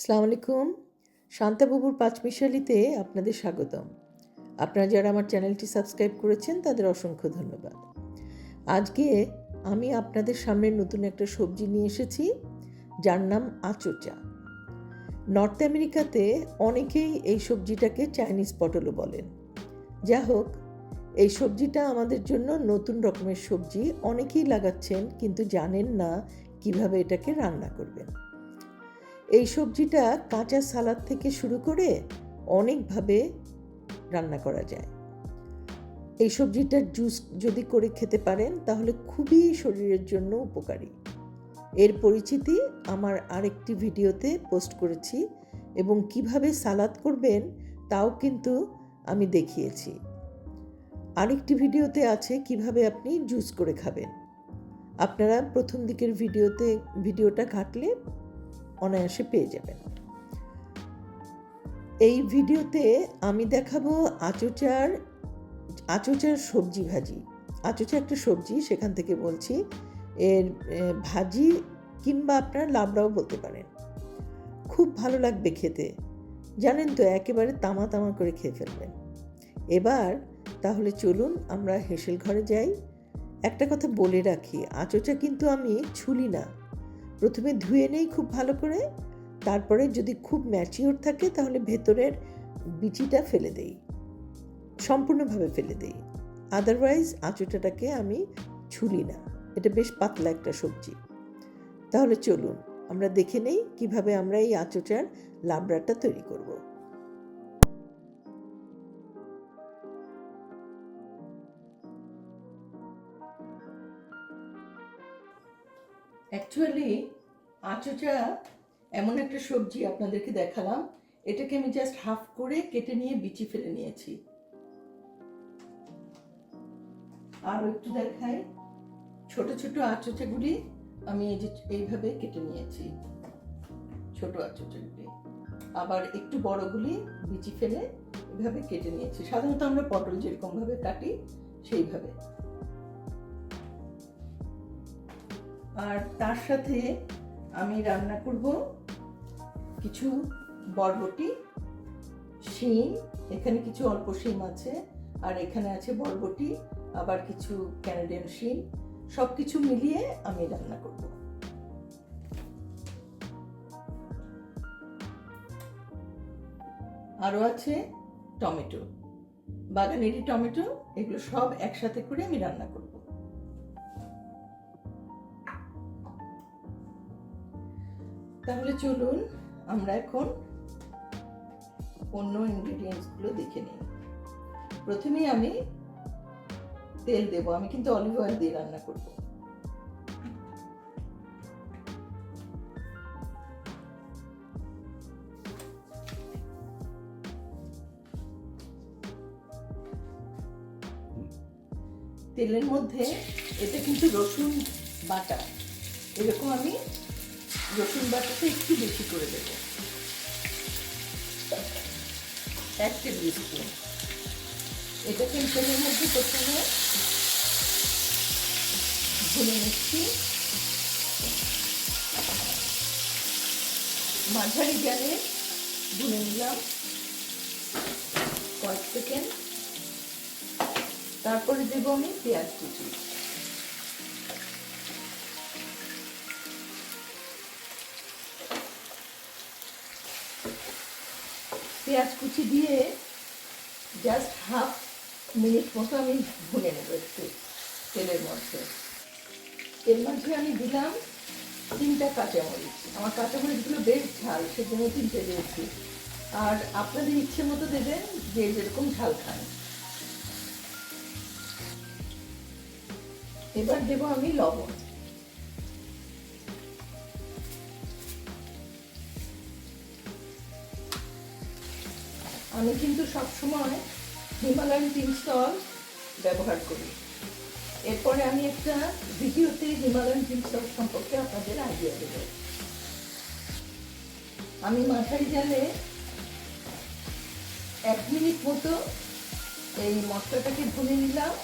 আসসালামু আলাইকুম। শান্তাবাবুর পাঁচমিশালিতে আপনাদের স্বাগতম। আপনারা যারা আমার চ্যানেলটি সাবস্ক্রাইব করেছেন, তাদের অসংখ্য ধন্যবাদ। আজকে আমি আপনাদের সামনে নতুন একটা সবজি নিয়ে এসেছি, যার নাম আচোচা নর্থ আমেরিকাতে অনেকেই এই সবজিটাকে চাইনিজ পটলও বলেন। যা হোক, এই সবজিটা আমাদের জন্য নতুন রকমের সবজি, অনেকেই লাগাচ্ছেন, কিন্তু জানেন না কীভাবে এটাকে রান্না করবেন। এই সবজিটা কাঁচা সালাদ থেকে শুরু করে অনেকভাবে রান্না করা যায়। এই সবজিটার জুস যদি করে খেতে পারেন, তাহলে খুবই শরীরের জন্য উপকারী। এর পরিচিতি আমার আরেকটি ভিডিওতে পোস্ট করেছি এবং কীভাবে সালাদ করবেন তাও কিন্তু আমি দেখিয়েছি। আরেকটি ভিডিওতে আছে কীভাবে আপনি জুস করে খাবেন। আপনারা প্রথম দিকের ভিডিওতে, ভিডিওটা ঘাটলে অনায়াসে পেয়ে যাবেন। এই ভিডিওতে আমি দেখাবো আচোচার আচোচার সবজি ভাজি। আচোচা একটা সবজি, সেখান থেকে বলছি। এর ভাজি কিংবা আপনার লাবড়াও বলতে পারেন। খুব ভালো লাগবে খেতে। জানেন তো, একেবারে তামা তামা করে খেয়ে ফেলবেন। এবার তাহলে চলুন আমরা হেসেল ঘরে যাই। একটা কথা বলে রাখি, আচোচা কিন্তু আমি ছুলি না। প্রথমে ধুয়ে নেই খুব ভালো করে, তারপরে যদি খুব ম্যাচিওর থাকে তাহলে ভেতরের বিচিটা ফেলে দেই, সম্পূর্ণভাবে ফেলে দেই। আদারওয়াইজ আঁচুটাটাকে আমি ছুলি না, এটা বেশ পাতলা একটা সবজি। তাহলে চলুন, আমরা দেখে নেই কীভাবে আমরা এই আঁচোটার লাবড়াটা তৈরি করব। অ্যাকচুয়ালি আঁচোচা এমন একটা সবজি আপনাদেরকে দেখালাম। এটাকে আমি জাস্ট হাফ করে কেটে নিয়ে বিচি ফেলে নিয়েছি। আর একটু দেখাই। ছোট ছোট আঁচোচাগুলি আমি এই যে এইভাবে কেটে নিয়েছি। ছোট আঁচোচাগুলি আবার একটু বড়গুলি বিচি ফেলে এভাবে কেটে নিয়েছি। সাধারণত আমরা পটল যেরকম ভাবে কাটি, সেইভাবে। আর তার সাথে আমি রান্না করব কিছু বরবটি, শিম, এখানে কিছু অল্প শিম আছে, আর এখানে আছে বরবটি, আবার কিছু ক্যানাডিয়ান শিম সব কিছু মিলিয়ে আমি রান্না করব। আরও আছে টমেটো বাগানেরি টমেটো, এগুলো সব একসাথে করে আমি রান্না করব। তাহলে চলুন আমরা এখন অন্য ইনগ্রিডিয়েন্টসগুলো দেখে নিই। প্রথমেই আমি তেল দেব। আমি কিন্তু অলিভ অয়েল দিয়ে রান্না করব। তেলের মধ্যে এটা কিন্তু রসুন বাটা, এরকম আমি রসুন বাটাটা একটু বেশি করে দেব। এক টেবিল স্পুন এটাকে তেলের মধ্যে প্রথমে ভুলে নিচ্ছি মাঝারি গ্যালে ভুলে নিলাম। কয়েক সেকেন্ড। তারপরে দেবো আমি পেঁয়াজ কুচি। পেঁয়াজ কুচি দিয়ে জাস্ট হাফ মিনিট মতো আমি ভুনে নেব একটু তেলের মধ্যে। এর মধ্যে আমি দিলাম তিনটা কাঁচামরিচ। আমার কাঁচামরিচগুলো বেশ ঝাল, সেজন্য তিনটে দিয়েছি। আর আপনাদের ইচ্ছে মতো দেবেন যে যেরকম ঝাল খান। এবার দেবো আমি লবণ। আমি কিন্তু সবসময় হিমালয়ান পিঙ্ক সল্ট ব্যবহার করি। এরপরে আমি একটা ভিডিওতে হিমালয়ান পিঙ্ক সল্ট সম্পর্কে আপনাদের আইডিয়া দেব। আমি মাথায় জালে এক মিনিট মতো এই মশলাটাকে ভুনে নিলাম,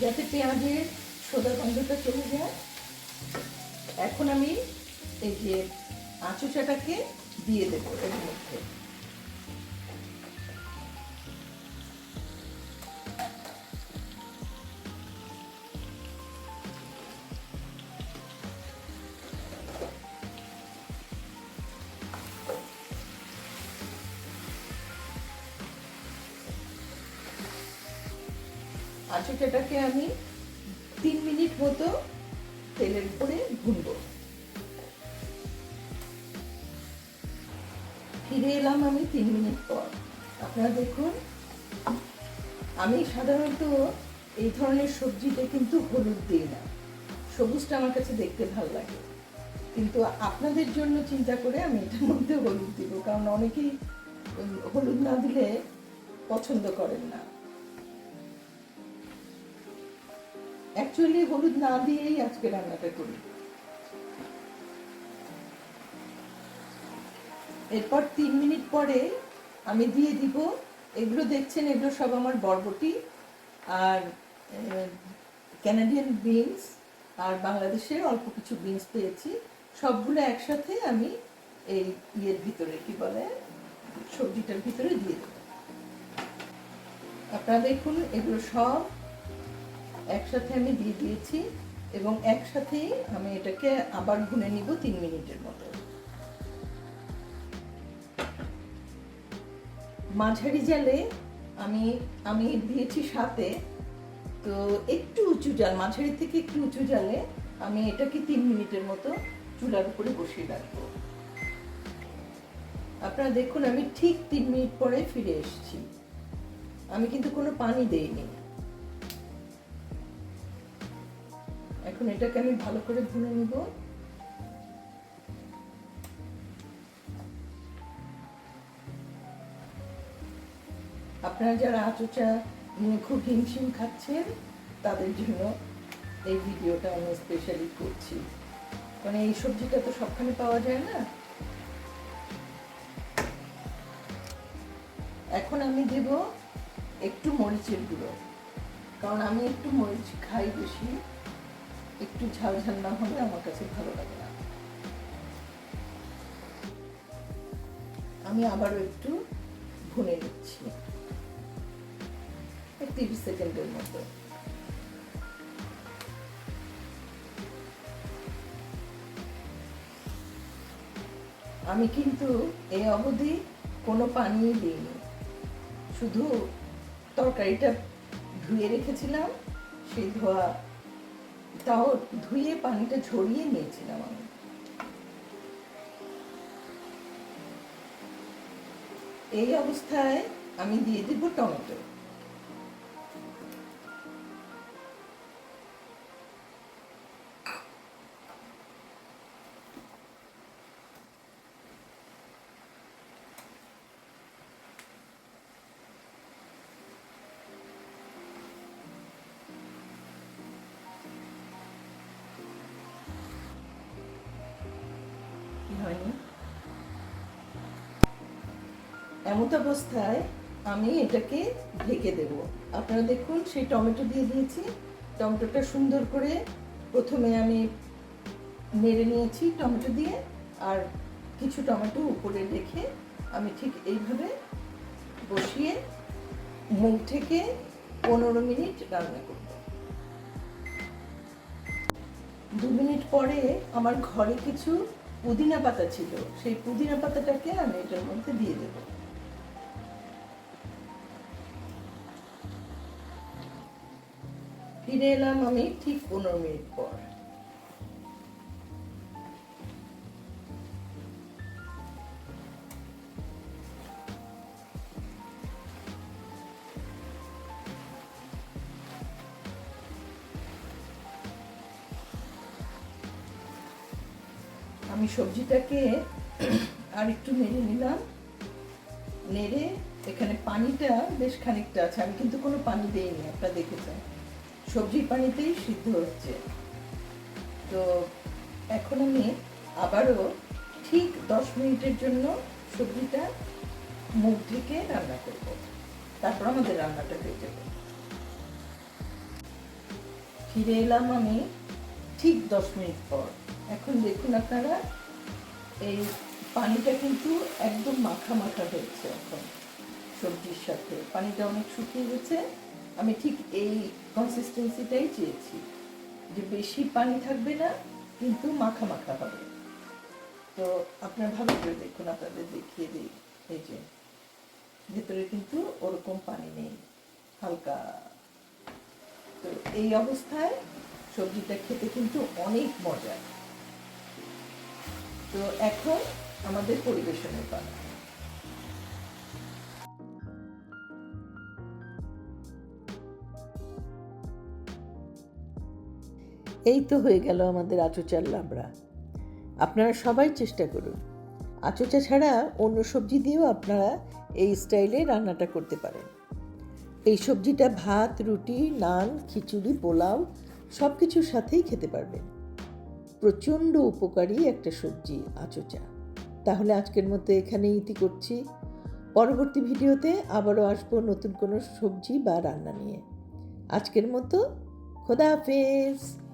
যাতে পেঁয়াজের সোদা গন্ধটা চলে যায়। এখন আমি এই যে আঁচুচাটাকে দিয়ে দেবো এর মধ্যে। আঁচুটাটাকে আমি তিন মিনিট মতো তেলের উপরে ভুনবো। ফিরে এলাম আমি তিন মিনিট পর। আপনারা দেখুন, আমি সাধারণত এই ধরনের সবজিতে কিন্তু হলুদ দিই না। সবুজটা আমার কাছে দেখতে ভালো লাগে। কিন্তু আপনাদের জন্য চিন্তা করে আমি এটার মধ্যে হলুদ দিব, কারণ অনেকেই হলুদ না দিলে পছন্দ করেন না। অ্যাকচুয়ালি হলুদ না দিয়েই আজকে রান্নাটা করি। এরপর তিন মিনিট পরে আমি দিয়ে দিব। এগুলো দেখছেন, এগুলো সব আমার বরবটি আর ক্যানাডিয়ান বিনস আর বাংলাদেশের অল্প কিছু বিনস পেয়েছি। সবগুলো একসাথে আমি এই ইয়ের ভিতরে, কি বলে, সবজিটার ভিতরে দিয়ে দেব। আপনারা দেখুন, এগুলো সব একসাথে আমি দিয়ে দিয়েছি এবং একসাথেই আমি এটাকে আবার ভুনে নিব তিন মিনিটের মতো। মাঝারি জালে আমি আমি দিয়েছি সাথে, তো একটু উঁচু জাল, মাঝারি থেকে একটু উঁচু জালে আমি এটাকে তিন মিনিটের মতো চুলার উপরে বসিয়ে রাখব। আপনারা দেখুন, আমি ঠিক তিন মিনিট পরে ফিরে এসেছি। আমি কিন্তু কোনো পানি দেইনি। এখন এটাকে আমি ভালো করে ভুনে নিব। আপনারা যারা আচুচা নিয়ে খুব হিমশিম খাচ্ছেন, তাদের জন্য এই ভিডিওটা আমি স্পেশালি করছি। মানে এই সবজিটা তো সবখানে পাওয়া যায় না। এখন আমি দেব একটু মরিচের গুঁড়ো। কারণ আমি একটু মরিচ খাই বেশি। একটু ঝাল ঝাল না হলে আমার কাছে ভালো লাগে না। আমি আবারও একটু ভুনে নিচ্ছি। তিরিশ সেকেন্ডের মতো। আমি কিন্তু এই অবধি কোনো পানি দিইনি। শুধু তরকারিটা ধুয়ে রেখেছিলাম, সেই ধোয়া তাও ধুয়ে পানিটা ঝরিয়ে নিয়েছিলাম আমি। এই অবস্থায় আমি দিয়ে দিব টমেটো। এমত অবস্থায় আমি এটাকে ঢেকে দেব। আপনারা দেখুন, সেই টমেটো দিয়ে দিয়েছি। টমেটোটা সুন্দর করে প্রথমে আমি নেড়ে নিয়েছি টমেটো দিয়ে, আর কিছু টমেটো উপরে রেখে আমি ঠিক এইভাবে বসিয়ে মুখ থেকে পনেরো মিনিট রান্না করব। দু মিনিট পরে আমার ঘরে কিছু পুদিনা পাতা ছিল। সেই পুদিনা পাতাটাকে আমি এটার মধ্যে দিয়ে দেব। ফিরে এলাম আমি ঠিক পনেরো মিনিট পর। আমি সবজিটাকে আর একটু নেড়ে নিলাম। নেড়ে এখানে পানিটা বেশ খানিকটা আছে। আমি কিন্তু কোনো পানি দেইনি, আপনারা দেখেছেন। সবজির পানিতেই সিদ্ধ হচ্ছে। তো এখন আমি আবারও ঠিক দশ মিনিটের জন্য সবজিটা মুখ ঢেকে রান্না করব। তারপর আমাদের রান্নাটা হয়ে যাবে। ফিরে এলাম আমি ঠিক দশ মিনিট পর। এখন দেখুন আপনারা, এই পানিটা কিন্তু একদম মাখা মাখা হয়েছে এখন সবজির সাথে। পানিটা অনেক শুকিয়ে গেছে। আমি ঠিক এই কনসিস্টেন্সিটাই চেয়েছি যে বেশি পানি থাকবে না, কিন্তু মাখা মাখা হবে। তো আপনার ভালো করে দেখুন, আপনাদের দেখিয়ে দিই। এই যে, ভেতরে কিন্তু ওরকম পানি নেই, হালকা। তো এই অবস্থায় সবজিটা খেতে কিন্তু অনেক মজা। তো এখন আমাদের পরিবেশনের পালা। এই তো হয়ে গেল আমাদের আচুচার লাবড়া। আপনারা সবাই চেষ্টা করুন। আচুচা ছাড়া অন্য সবজি দিয়েও আপনারা এই স্টাইলে রান্নাটা করতে পারেন। এই সবজিটা ভাত, রুটি, নান, খিচুড়ি, পোলাও সব কিছুর সাথেই খেতে পারবেন। প্রচণ্ড উপকারী একটা সবজি আচোচা। তাহলে আজকের মতো এখানেই ইতি করছি। পরবর্তী ভিডিওতে আবারও আসব নতুন কোনো সবজি বা রান্না নিয়ে। আজকের মতো খোদা হাফেজ।